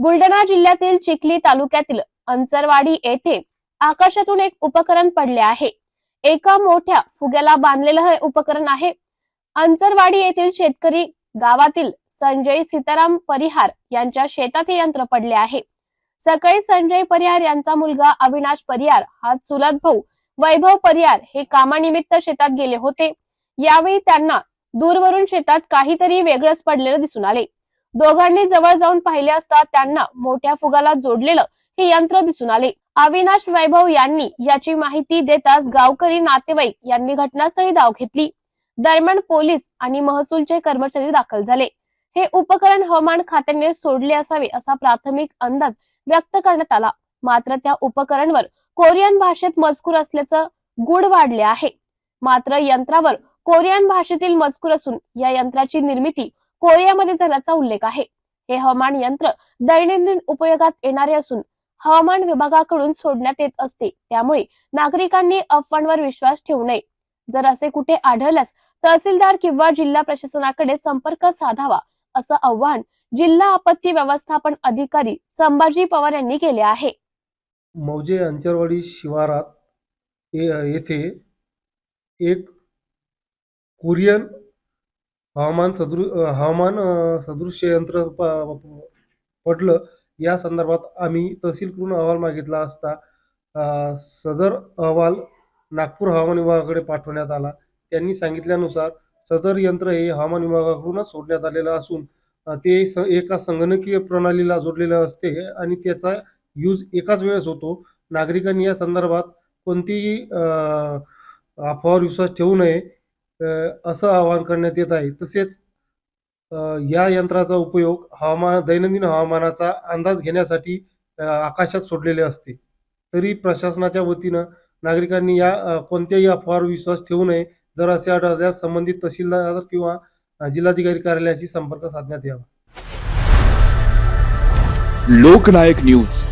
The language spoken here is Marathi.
बुलढाणा जिल्ह्यातील चिखली तालुक्यातील अंचरवाडी येथे आकाशातून एक उपकरण पडले आहे. एका मोठ्या फुग्याला बांधलेलं हे उपकरण आहे. अंचरवाडी येथील शेतकरी गावातील संजय सीताराम परिहार यांच्या शेतात हे यंत्र पडले आहे. सकाळी संजय परिहार यांचा मुलगा अविनाश परिहार हा चुलत भाऊ वैभव परिहार हे कामानिमित्त शेतात गेले होते. यावेळी त्यांना दूरवरून शेतात काहीतरी वेगळंच पडलेलं दिसून आले. दोघांनी जवळ जाऊन पाहिले असता त्यांना मोठ्या फुगाला जोडलेलं हे यंत्र दिसून आले. अविनाश वैभव यांनी याची माहिती देताच गावकरी नातेवाईक यांनी घटनास्थळी धाव घेतली. दरम्यान पोलीस आणि महसूलचे कर्मचारी दाखल झाले. हे उपकरण हवामान खात्याने सोडले असावे असा प्राथमिक अंदाज व्यक्त करण्यात आला. मात्र त्या उपकरणवर कोरियन भाषेत मजकूर असल्याचं गुढ वाढले आहे. मात्र यंत्रावर कोरियन भाषेतील मजकूर असून या यंत्राची निर्मिती कोरियामध्ये झाल्याचा उल्लेख आहे. हे हवामान यंत्र दैनंदिन उपयोगात येणारे असून हवामान विभागाकडून सोडण्यात येत असते. त्यामुळे नागरिकांनी अफवांवर विश्वास ठेवू नये. जर असे कुठे आढळल्यास तहसीलदार किंवा जिल्हा प्रशासनाकडे संपर्क साधावा असं आव्हान जिल्हा आपत्ती व्यवस्थापन अधिकारी संभाजी पवार यांनी केले आहे. मौजे अंचरवाडी शिवारात येथे एक कोरियन हवामान सदृ हवामान सदृश्य यंत्र प- पडलं या संदर्भात आम्ही तहसीलकडून अहवाल मागितला असता सदर अहवाल नागपूर हवामान विभागाकडे पाठवण्यात आला. त्यांनी सांगितल्यानुसार सदर यंत्र हे हवामान विभागाकडूनच सोडण्यात आलेलं असून ते स एका संगणकीय प्रणालीला जोडलेलं असते आणि त्याचा यूज एकाच वेळेस होतो. नागरिकांनी या संदर्भात कोणतीही अफवावर विश्वास ठेवू नये. असं आवाहन करण्यात येत आहे. तसेच या यंत्राचा उपयोग हवामान दैनंदिन हवामानाचा अंदाज घेण्यासाठी आकाशात सोडलेले असते. तरी प्रशासनाच्या वतीनं नागरिकांनी या कोणत्याही अफवावर विश्वास ठेवू नये. जर असे आढळल्यास संबंधित तहसीलदार किंवा जिल्हाधिकारी कार्यालयाशी संपर्क साधण्यात यावा. लोकनायक न्यूज.